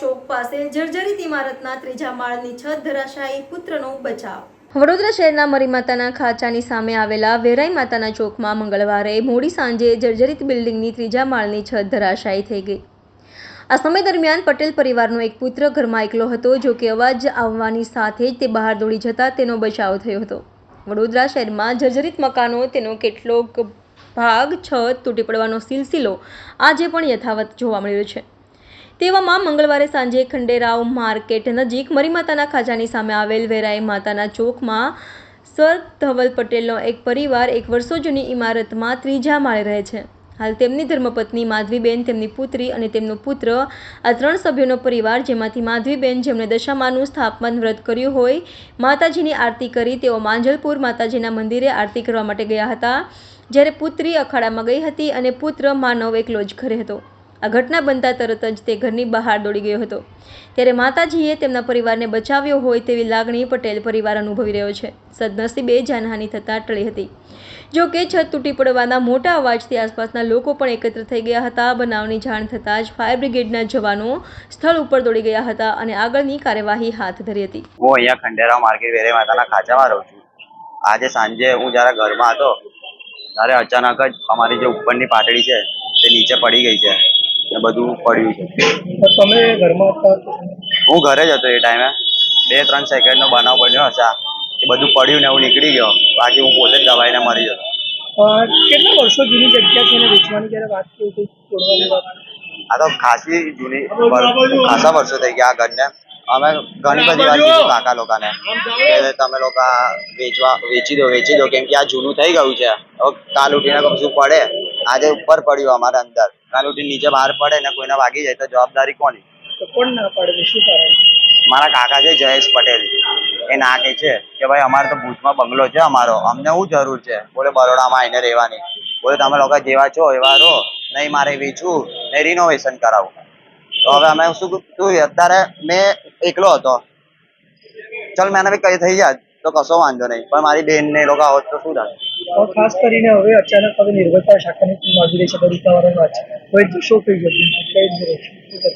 ચોક પાસે જર્જરિત ઇમારતના ત્રીજા માળની છત ધરાશાયી પુત્રનો બચાવ. વડોદરા શહેરના મરી માતાના ખાંચાની સામે આવેલા વેરાઈ માતાના ચોકમાં મંગળવારે મોડી સાંજે જર્જરિત બિલ્ડિંગની ત્રીજા માળની છત ધરાશાયી થઈ ગઈ. આ સમય દરમિયાન પટેલ પરિવારનો એક પુત્ર ઘરમાં એકલો હતો જો કે અવાજ આવવાની સાથે જ તે બહાર દોડી જતા તેનો બચાવ થયો હતો. વડોદરા શહેરમાં જર્જરિત મકાનો, તેનો કેટલોક ભાગ, છત તૂટી પડવાનો સિલસિલો આજે પણ યથાવત જોવા મળ્યો છે. તેવામાં મંગળવારે સાંજે ખંડેરાવ માર્કેટ નજીક મરીમાતાના ખાજાની સામે આવેલ વેરાઈ માતાના ચોકમાં સર ધવલ પટેલનો એક પરિવાર એક વર્ષો જૂની ઇમારતમાં ત્રીજા માળે રહે છે. હાલ તેમની ધર્મપત્ની માધવીબેન, તેમની પુત્રી અને તેમનો પુત્ર, આ ત્રણ સભ્યોનો પરિવાર જેમાંથી માધવીબેન જેમણે દશામાનું સ્થાપન વ્રત કર્યું હોય, માતાજીની આરતી કરી તેઓ માંજલપુર માતાજીના મંદિરે આરતી કરવા માટે ગયા હતા, જ્યારે પુત્રી અખાડામાં ગઈ હતી અને પુત્ર માનવ એકલો જ ઘરે હતો. આ ઘટના બનતા તરત જ તે ઘરની બહાર દોડી ગયો હતો. ત્યારે માતાજીએ તેમના પરિવારને બચાવ્યો હોય તેવી લાગણી પટેલ પરિવાર અનુભવી રહ્યો છે. સદનસીબે જાનહાનિ થતાં ટળી હતી. જો કે છત તૂટી પડવાના મોટા અવાજથી આસપાસના લોકો પણ એકત્ર થઈ ગયા હતા. બનાવની જાણ થતાં જ ફાયર બ્રિગેડના જવાનો સ્થળ ઉપર દોડી ગયા હતા અને આગળની કાર્યવાહી હાથ ધરી હતી. હું અહીંયા ખંડેરાવ માર્કેટ વેરે માતાના ખાચામાં રહું છું. આજે સાંજે હું જ્યારે ઘરમાં હતો, ત્યારે અચાનક જ અમારી જે ઉપરની પાટડી છે, તે નીચે પડી ગઈ છે. ને બધું પડ્યું છે. તમે ઘરમાં હતા હું ઘરે જ હતો એ ટાઈમે. બે ત્રણ સેકન્ડનો બનાવ બન્યો હશે એ બધું પડ્યું ને હું નીકળી ગયો. બાકી હું પોતે જ દબાઈને મરી જતો. કેટલા વર્ષો જૂની જગ્યા છે ને વેચવાની? જ્યારે વાત કરી હતી તોડવાની વાત. આ તો ખાસી જૂની ખાસા વર્ષો થઈ ગયા આ ઘરને. અમે ઘણી બધી વાર કીધું કાકા લોકોને કે તમે લોકો વેચવા વેચી દો વેચી દો કેમ કે આ જૂનું થઈ ગયું છે. હવે કાલ ઉઠીને કશું પડે. આજે ઉપર પડ્યું અમારા અંદર. કાલ ઉઠી નીચે બહાર પડે ને કોઈને વાગી જાય તો જવાબદારી કોની? તો કોણ ના પાડે? શું કારણ? મારા કાકા છે જયેશ પટેલ. એ ના કે છે કે ભાઈ અમારે તો ભુજમાં બંગલો છે અમારો. અમને શું જરૂર છે? બોલે બરોડામાં આવીને રહેવાની. બોલે તમે લોકો જેવા છો એવા રહો. નહીં મારે વેચવું નહીં રિનોવેશન કરાવવું તો હવે અમે શું તું અત્યારે મેં એકલો હતો. ચલ મેં બી કઈ થઈ જાય. તો કશો વાંધો નહીં. પણ મારી બેન ને લોકો આવત તો શું થાય? ખાસ કરીને હવે અચાનક હવે નિર્ભરતા શાખાની ટીમ આવી રહી છે બરીકાવાળાની વાત છે. હવે શું થઈ કઈ કરશે?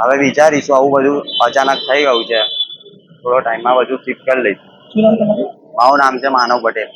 હવે વિચારીશું આવું બધું અચાનક થઈ ગયું છે. થોડો ટાઈમમાં બધું શિફ્ટ કરી લઈશું. મારું નામ છે માનવ પટેલ.